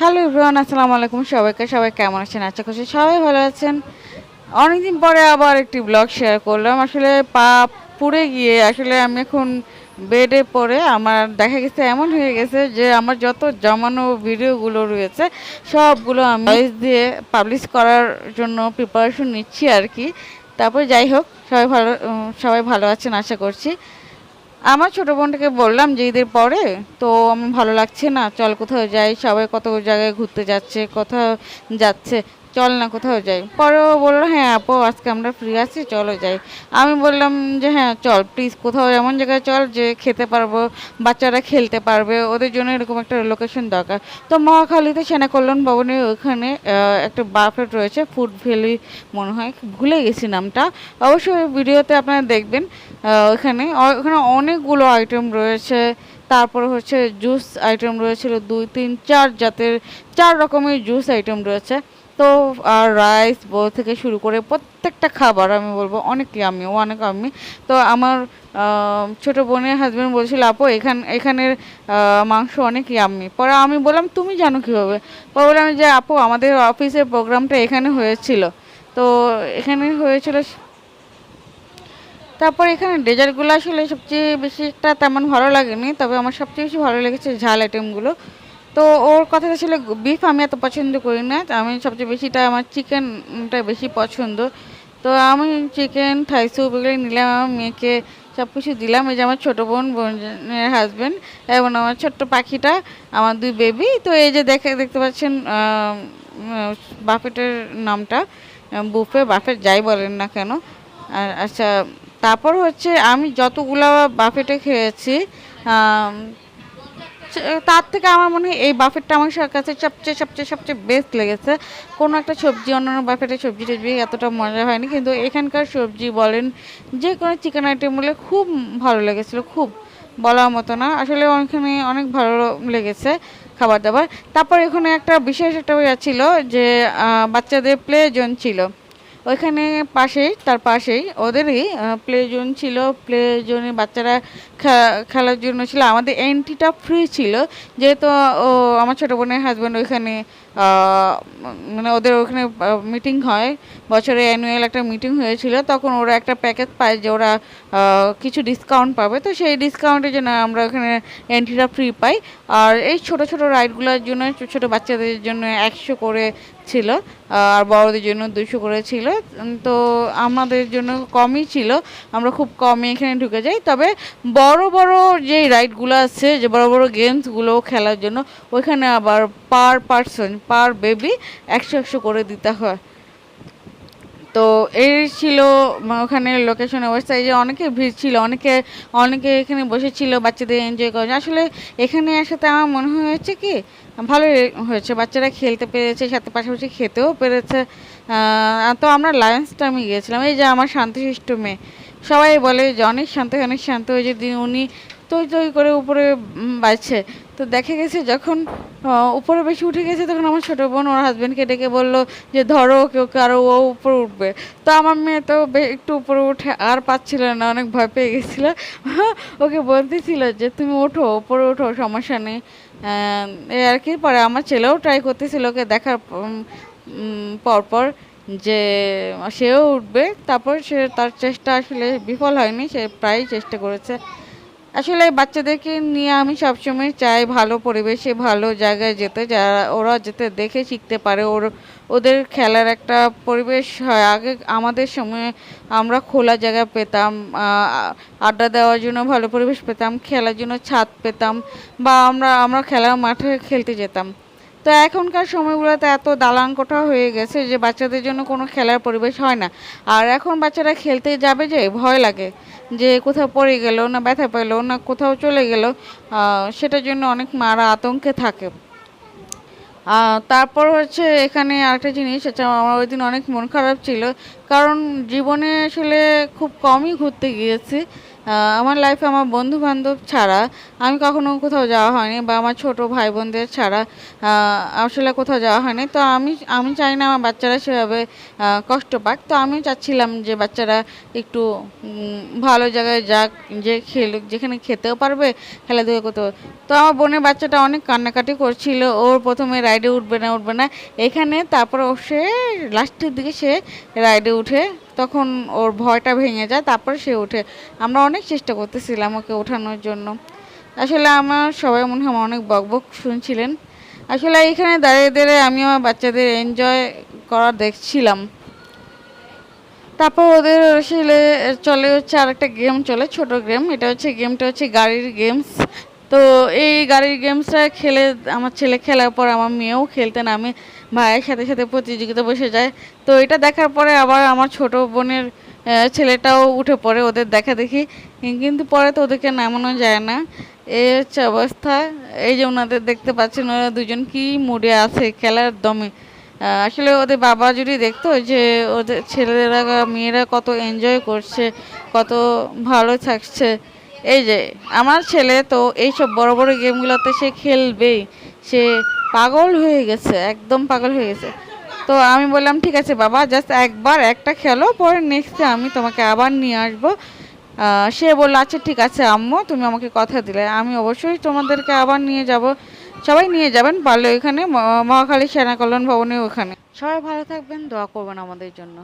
Hello Ibran আসসালামু আলাইকুম সবাইকে। সবাই কেমন আছেন? আশা করছি সবাই ভালো আছেন। অনেকদিন পরে আবার একটি ব্লগ শেয়ার করলাম। আসলে পা পুড়ে গিয়ে, আসলে আমি এখন বেডে পড়ে আমার দেখা গেছে এমন হয়ে গেছে যে আমার যত জমানো ভিডিওগুলো রয়েছে, সবগুলো আমি ভয়েস দিয়ে পাবলিশ করার জন্য প্রিপারেশন নিচ্ছি আর কি। তারপর যাই হোক, সবাই ভালো সবাই ভালো আছেন, আশা করছি। আমার ছোটো বোনটাকে বললাম যে ঈদের পরে, তো আমার ভালো লাগছে না, চল কোথাও যাই, সবাই কত জায়গায় ঘুরতে যাচ্ছে, কোথাও যাচ্ছে। চল না, কোথাও যাই। পরে ও বলল হ্যাঁ আপু, আজকে আমরা ফ্রি আছি, চলো যাই। আমি বললাম যে হ্যাঁ চল প্লিজ কোথাও এমন জায়গায় চল যে খেতে পারব, বাচ্চারা খেলতে পারবে, ওদের জন্য এরকম একটা লোকেশন দরকার। তো মহাখালীতে সেনা কল্যাণ ভবনের ওখানে একটা বাফেট রয়েছে ফুড ভ্যালি মনে হয়, ভুলে গেছি নামটা। অবশ্যই ভিডিওতে আপনারা দেখবেন ওখানে ওখানে অনেকগুলো আইটেম রয়েছে। তারপরে হচ্ছে জুস আইটেম রয়েছিল, দুই, তিন, চার জাতের, চার রকমের জুস আইটেম রয়েছে। তো রাইস বল থেকে শুরু করে প্রত্যেকটা খাবার আমি বলব, অনেক আমি অনেক আমি তো আমার ছোট বোনের হাজবেন্ড বলছিল, আপু, এখান, এখানের মাংস অনেক ইয়াম্মি পরে আমি বললাম, তুমি জানো কীভাবে? পরে বললাম যে, আপু, আমাদের অফিসের প্রোগ্রামটা এখানে হয়েছিল। তো এখানে হয়েছিল তারপর এখানে ডেজার্টগুলো আসলে সবচেয়ে বেশি একটা তেমন ভালো লাগেনি, তবে আমার সবচেয়ে বেশি ভালো লেগেছে ঝাল আইটেমগুলো তো ওর কথা ছিল বিফ আমি এত পছন্দ করি না। আমি সবচেয়ে বেশিটা আমার চিকেনটা বেশি পছন্দ। তো আমি চিকেন থাই স্যুপ এগুলো নিলাম আমার মেয়েকে সব কিছু দিলাম। এই যে আমার ছোটো বোন, বোনের হাজব্যান্ড এবং আমার ছোট্ট পাখিটা, আমার দুই বেবি তো এই যে দেখে, দেখতে পাচ্ছেন বাফেটের নামটা বুফে, বাফেট যাই বলেন না কেন। আর আচ্ছা তারপর হচ্ছে আমি যতগুলা বাফেটে খেয়েছি তার থেকে আমার মনে হয় এই বাফেটটা আমার কাছে সবচেয়ে সবচেয়ে সবচেয়ে বেস্ট লেগেছে। কোনো একটা সবজি, অন্যান্য বাফেটে সবজি টবজি এতটা মজা হয়নি, কিন্তু এখানকার সবজি বলেন যে কোনো চিকেন আইটেম বলে খুব ভালো লেগেছিলো, খুব বলার মতো না। আসলে ওখানে অনেক ভালো লেগেছে খাবার দাবার। তারপর এখানে একটা বিশেষ একটা ইয়ে ছিল যে বাচ্চাদের প্লে জোন ছিল। ওইখানে পাশেই, তার পাশেই ওদেরই প্লে জোন ছিল। প্লে জোনে বাচ্চারা খেলার জন্য ছিল। আমাদের এন্ট্রিটা ফ্রি ছিল। যেহেতু ও, আমার ছোটো বোনের হাজব্যান্ড ওইখানে মানে ওদের ওখানে মিটিং হয়। বছরে অ্যানুয়াল একটা মিটিং হয়েছিল, তখন ওরা একটা প্যাকেজ পায় যে ওরা কিছু ডিসকাউন্ট পাবে। তো সেই ডিসকাউন্টের জন্য আমরা ওখানে এন্ট্রিটা ফ্রি পাই। আর এই ছোট ছোট রাইডগুলোর জন্য, ছোটো ছোটো বাচ্চাদের জন্য একশো করে ছিল আর বড়দের জন্য দুশো করে ছিল। তো আমাদের জন্য কমই ছিল। আমরা খুব কমই এখানে ঢুকে যাই। তবে বড় বড় যে রাইডগুলো আছে, যে বড় বড় গেমসগুলো খেলার জন্য, ওইখানে আবার পার পার্সন পার বেবি একশো একশো করে দিতে হয়। তো এই ছিল ওখানে লোকেশন অবস্থা এই যে অনেকে ভিড় ছিল, অনেকে অনেকে এখানে বসেছিল, বাচ্চাদের এনজয় করে। আসলে এখানে আসাতে আমার মনে হয়েছে কি, ভালোই হয়েছে, বাচ্চারা খেলতে পেরেছে, সাথে পাশাপাশি খেতেও পেরেছে। তো আমরা লায়ন্স টাইমে গিয়েছিলাম, এই যে আমার শান্তশিষ্ট মেয়ে। সবাই বলে যে, অনেক শান্ত অনেক শান্ত হয়েছে দিন, উনি তৈ তৈ করে উপরে বাজছে। তো দেখা গেছে যখন উপরে বেশি উঠে গেছে তখন আমার ছোটো বোন ওর হাজব্যান্ডকে ডেকে বলল যে, ধরো কেউ কারও ও উপরে উঠবে। তো আমার মেয়ে তো একটু উপরে উঠে আর পাচ্ছিল না, অনেক ভয় পেয়ে গেছিল। ওকে বলতেছিল যে, তুমি ওঠো, উপরে ওঠো, সমস্যা নেই। আর কি, পরে আমার ছেলেও ট্রাই করতেছিল ওকে দেখার পরপর যে, সেও উঠবে। তারপর সে তার চেষ্টা আসলে বিফল হয়নি, সে প্রায় চেষ্টা করেছে। আসলে বাচ্চাদেরকে নিয়ে আমি সবসময় চাই ভালো পরিবেশে, ভালো জায়গায় যেতে। যারা, ওরা যেতে দেখে শিখতে পারে। ওর, ওদের খেলার একটা পরিবেশ হয়। আগে আমাদের সময়ে আমরা খোলা জায়গা পেতাম আড্ডা দেওয়ার জন্য ভালো পরিবেশ পেতাম, খেলার জন্য ছাদ পেতাম বা আমরা আমরা খেলার মাঠে খেলতে যেতাম। তো এখনকার সময়গুলোতে এত দালান কোঠা হয়ে গেছে যে বাচ্চাদের জন্য কোনো খেলার পরিবেশ হয় না। আর এখন বাচ্চারা খেলতে যাবে যে, ভয় লাগে যে কোথাও পড়ে গেল না, ব্যথা পেল না, কোথাও চলে গেল সেটার জন্য অনেক মারা আতঙ্কে থাকে। তারপর হচ্ছে এখানে আরেকটা জিনিস হচ্ছে আমার ওই দিন অনেক মন খারাপ ছিল। কারণ জীবনে আসলে খুব কমই ঘুরতে গিয়েছি। আমার লাইফে আমার বন্ধু বান্ধব ছাড়া আমি কখনো কোথাও যাওয়া হয়নি বা আমার ছোট ভাই বোনদের ছাড়া আসলে কোথাও যাওয়া হয়নি। তো আমি আমি চাই না আমার বাচ্চারা সেভাবে কষ্ট পাক। তো আমি চাচ্ছিলাম যে বাচ্চারা একটু ভালো জায়গায় যাক, যে খেলুক যেখানে খেতেও পারবে, খেলাধুলা করতে তো আমার বোনের বাচ্চাটা অনেক কান্নাকাটি করছিল। ওর প্রথমে রাইডে উঠবে না উঠবে না। এখানে তারপর সে লাস্টের দিকে সে রাইডে উঠে তখন ওর ভয়টা ভেঙে যায়, তারপর সে ওঠে। আমরা অনেক চেষ্টা করতেছিলাম ওকে ওঠানোর জন্য। আসলে আমার সবাই মনে হয় অনেক বকবক শুনছিলেন। আসলে এখানে দাঁড়িয়ে দাঁড়িয়ে আমি আমার বাচ্চাদের এনজয় করা দেখছিলাম। তারপর ওদের আসলে চলে হচ্ছে আরেকটা গেম চলে, ছোট গেম এটা হচ্ছে গেমটা হচ্ছে গাড়ির গেমস তো এই গাড়ির গেমসটা খেলে, আমার ছেলে খেলার পর আমার মেয়েও খেলতেন নামে। ভাইয়ের সাথে সাথে প্রতিযোগিতা বসে যায়। তো এটা দেখার পরে আবার আমার ছোট বোনের ছেলেটাও উঠে পড়ে ওদের দেখা দেখি। কিন্তু পরে তো ওদেরকে নামানো যায় না। এই হচ্ছে অবস্থা। এই যে ওনাদের দেখতে পাচ্ছেন ওরা দুজন কি মুডে আছে, খেলার দমে। আসলে ওদের বাবা যদি দেখতো যে ওদের ছেলেরা, মেয়েরা কত এনজয় করছে, কত ভালো থাকছে। এই যে, আমার ছেলে তো এইসব বড় বড় গেমগুলোতে সে খেলবেই। সে পাগল হয়ে গেছে, একদম পাগল হয়ে গেছে। তো আমি বললাম, ঠিক আছে বাবা জাস্ট একবার একটা খেলো, পরে নেক্সটে আমি তোমাকে আবার নিয়ে আসব। সে বলল আচ্ছা ঠিক আছে আম্মু, তুমি আমাকে কথা দিলে। আমি অবশ্যই তোমাদেরকে আবার নিয়ে যাব। সবাই নিয়ে যাবেন, পারলে ওইখানে মহাখালী সেনা ভবনে ওখানে। সবাই ভালো থাকবেন, দোয়া করবেন আমাদের জন্য।